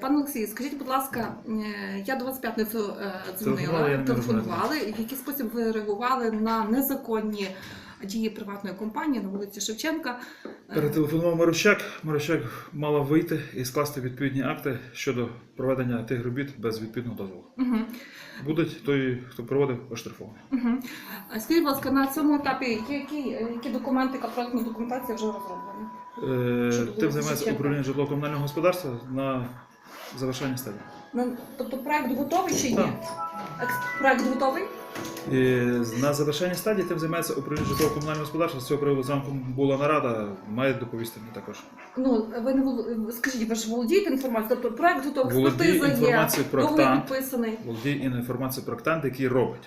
Пане Олексію, скажіть, будь ласка, е, я до вас п'ятницю е, дзвонила, телефонували. В який спосіб ви реагували на незаконні дії приватної компанії на вулиці Шевченка? Е, Перетелефонував Марущак. Марущак мала вийти і скласти відповідні акти щодо проведення тих робіт без відповідного дозволу. Мгм, Будуть той, хто проводив, оштрафований. А Скажіть, будь ласка, на цьому етапі які, які документи, яка проектна документація вже розроблена? Тим займається управління житлово-комунального господарства на завершенні стадії. На- Тобто проект готовий чи ні? Так. Екс- Проект готовий? І на завершенні стадії тим займається управління житлово-комунального господарства. З цього приводу зранку була нарада, має доповісти мені також. Ну, ви не вол- скажіть, ви ж володієте інформацією? Тобто проект готовий, Володіє експертиза є, інформацією договір підписаний. Володіє інформацією проектант, який робить.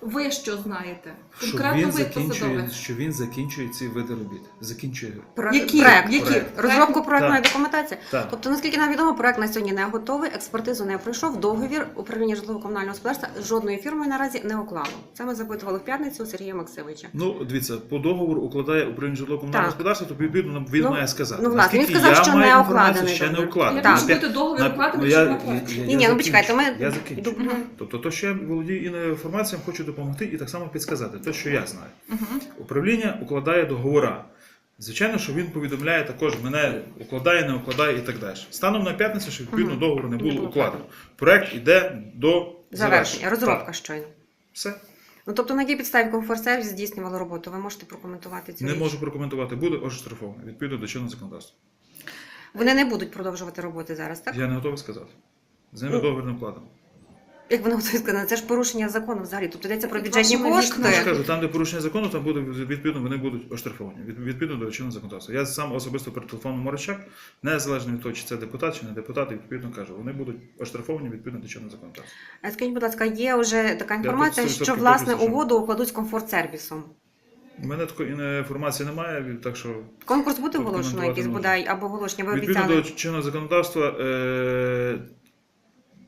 Ви що знаєте? Що Конкретно він ви закінчує, посадовець. що він закінчує ці види робіт. Закінчує. Про- Які? проект. Які? Проект. Розробку проектної документації. Так. Тобто, наскільки нам відомо, проект на сьогодні не готовий, експертизу не пройшов, договір управління житлово-комунального господарства з жодною фірмою наразі не уклало. Це ми запитували в п'ятницю у Сергія Максимовича. Ну, дивіться, по договору укладає управління житлово-комунального Так. господарства, то відповідно він Ну, має сказати. ну, власне, він Наскільки сказав, я що маю не інформацію, укладений ще не договір. укладений. Як Так. може бути договір укладений, ну, що не укладений? Ні, ні, ну почекайте, ми Я закінчу. Мгм. Тобто, то, що я володію інформацією, хочу допомогти і так само підсказати, те, що я знаю. Мгм. Управління укладає договора. Звичайно, що він повідомляє також мене укладає, не укладає і так далі. Станом на п'ятницю, що відповідно Мгм. договору не було укладено. Проект іде до завершення, розробка Так. щойно. Все. Ну тобто на якій підставі комфорт-сервіс здійснювали роботу? Ви можете прокоментувати цю Не річ? можу прокоментувати, буде оштрафований відповідно до чинного законодавства. Вони не будуть продовжувати роботи зараз, так? Я не готовий сказати. З ними Ну, договір не вкладено. Як вони готові сказати, це ж порушення закону взагалі. Тобто йдеться про бюджетні кошти. Я ж кажу, там, де порушення закону, там буде відповідно вони будуть оштрафовані. Від- Відповідно до чинного законодавства. Я сам особисто перед телефоном Морочак, незалежно від того, чи це депутат, чи не депутат, і відповідно кажу, вони будуть оштрафовані відповідно до чинного законодавства. А Скажіть, будь ласка, є вже така інформація, тут 100% що власне що- угоду укладуть з комфорт-сервісом. У мене такої інформації немає, так що Конкурс буде Тут оголошено коментувати якийсь не можу. бодай або оголошення. Ви відповідно обіцяли. до чинного законодавства, е-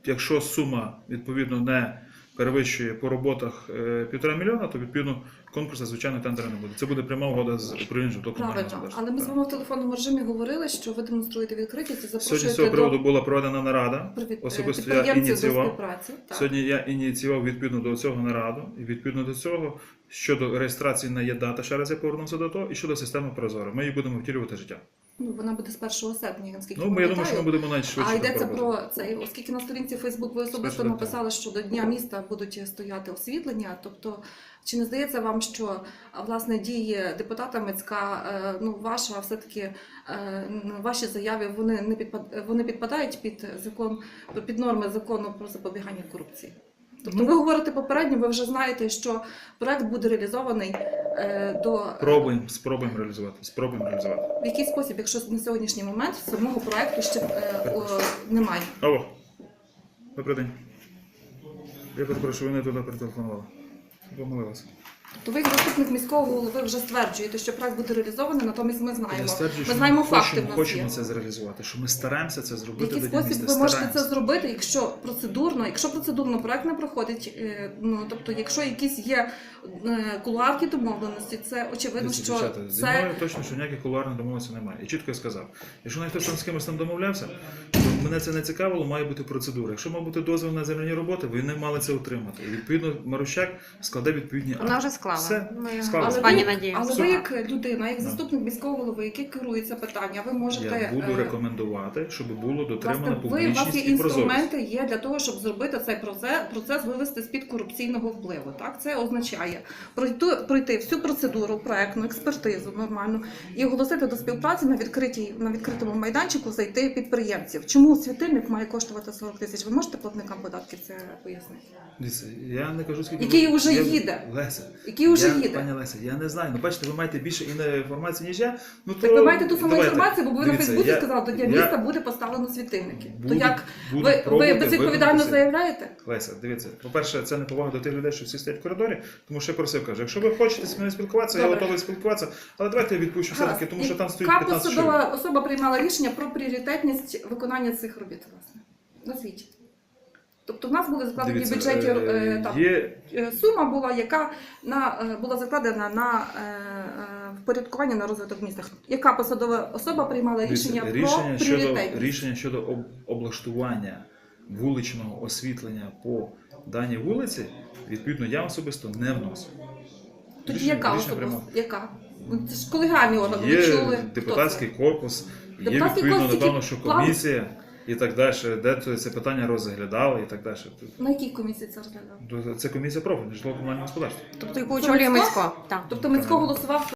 якщо сума відповідно не перевищує по роботах е, півтора мільйона, то відповідно конкурсу, звичайно, тендера не буде. Це буде пряма угода з управлінням Правильно, але ми з вами в телефонному режимі говорили, що ви демонструєте відкритість і Сьогодні з цього приводу до була проведена нарада. привід- Особисто я ініціював. Сьогодні я ініціював відповідно до цього нараду, і відповідно до цього щодо реєстрації на ЄДАТА, ще раз я повернувся до того, і щодо системи Прозоро. Ми її будемо втілювати життя. Ну, вона буде з 1 серпня, наскільки Ну, я думаю, що ми будемо навіть. А йдеться про це, оскільки на сторінці Фейсбук ви особисто написали, що до Дня міста будуть стояти освітлення. Тобто, чи не здається вам, що власне дії депутата Мицька, е, ну ваша все-таки е, ваші заяви вони не підпад... вони підпадають під закон під норми закону про запобігання корупції? Тобто Ну. ви говорите попередньо, ви вже знаєте, що проект буде реалізований е, до Пробуємо, спробуємо реалізувати. Спробуємо реалізувати. в який спосіб, якщо на сьогоднішній момент самого проекту ще е, о, немає. Алло. Добрий день. Я перепрошую, ви не туди перетелефонували. Помилилася. То ви, як заступник міського голови, вже стверджуєте, що проект буде реалізований, натомість ми Я знаємо. стверджую, Ми що знаємо ми факти хочемо, в нас хочемо є. це зреалізувати, що ми стараємося це В зробити який до спосіб ви можете це зробити, якщо процедурно, якщо процедурно проект не проходить, е, ну тобто, якщо якісь є е, кулуарні домовленості, це очевидно, Дивіться, що дівчата, зі це мною точно, що ніяких кулуарних домовленостей немає. І чітко я сказав, якщо навіть хтось там з кимось там домовлявся, то мене це не цікавило, має бути процедура. Якщо має бути дозвіл на земляні роботи, ви не мали це отримати. І відповідно Марущак складе відповідні Вона акти. вже склала. Все, Ми склала. Але пані ви, Надією. але ви як людина, як заступник міського голови, який керує це питання, ви можете Я буду е, рекомендувати, щоб було дотримано Власне, ви, у вас публічність є і прозорість. інструменти є для того, щоб зробити цей процес, процес вивести з-під корупційного впливу. Так, це означає пройти, пройти всю процедуру, проектну експертизу нормальну і оголосити до співпраці на відкритій на відкритому майданчику зайти підприємців. Чому світильник має коштувати 40 тисяч? Ви можете платникам податків це пояснити? Дивіться, я не кажу, скільки Який уже я- їде. Леся. Який уже я, їде? Пані Леся, я не знаю. Ну бачите, ви маєте більше інформації, ніж я. Ну то Так ви маєте ту саму давайте. інформацію, бо ви на Фейсбуці я- сказали, до дня я- міста буде поставлено світильники. То як будуть ви, ви пробувати безвідповідально заявляєте? Леся, дивіться, по-перше, це не повага до тих людей, що всі стоять в коридорі, тому що я просив кажу, якщо ви хочете з мене спілкуватися, я Добре. готовий спілкуватися, але давайте я відпущу все-таки, Гаразд. тому що там стоїть Яка 15 посадова особа приймала рішення про пріоритетність виконання цих робіт, власне? Назвіть. Тобто в нас були закладені в Дивіться, бюджеті е, е, там, є е, сума була, яка на, е, була закладена на е, е, впорядкування на розвиток міста. Яка посадова особа приймала рішення, Дивіться, рішення про щодо пріоритетність? рішення щодо об- облаштування вуличного освітлення по даній вулиці, відповідно, я особисто не вносив. Тоді Рішення- яка рішення особа? приймав. Яка? Ну, Це ж колегіальний орган, ви Є чули. депутатський корпус, є Депутатський відповідно, корпус напевно, що план- комісія і так далі, де це- це питання розглядали і так далі. На якій комісії це розглядав? Це комісія профільна, житлово-комунального господарства. Тобто яку очолює? Мицько. Так. Тобто Мицько голосував